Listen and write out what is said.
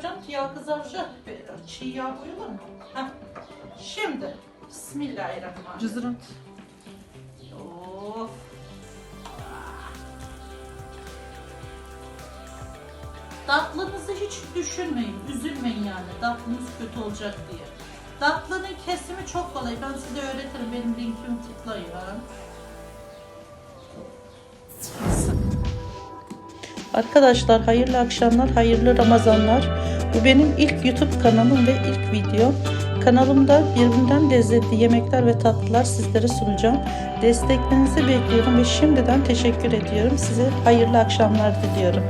koyacağım ki yağ kızaracak. Çiğ yağ koyulur mu? Heh. Şimdi Bismillahirrahmanirrahim. Cızır at. Of. Tatlınızı hiç düşünmeyin, üzülmeyin yani tatlınız kötü olacak diye. Tatlının kesimi çok kolay. Ben size öğretirim. Benim linkimi tıklayın. Arkadaşlar hayırlı akşamlar, hayırlı Ramazanlar. Bu benim ilk YouTube kanalım ve ilk videom. Kanalımda birbirinden lezzetli yemekler ve tatlılar sizlere sunacağım. Desteklerinizi bekliyorum ve şimdiden teşekkür ediyorum. Size hayırlı akşamlar diliyorum.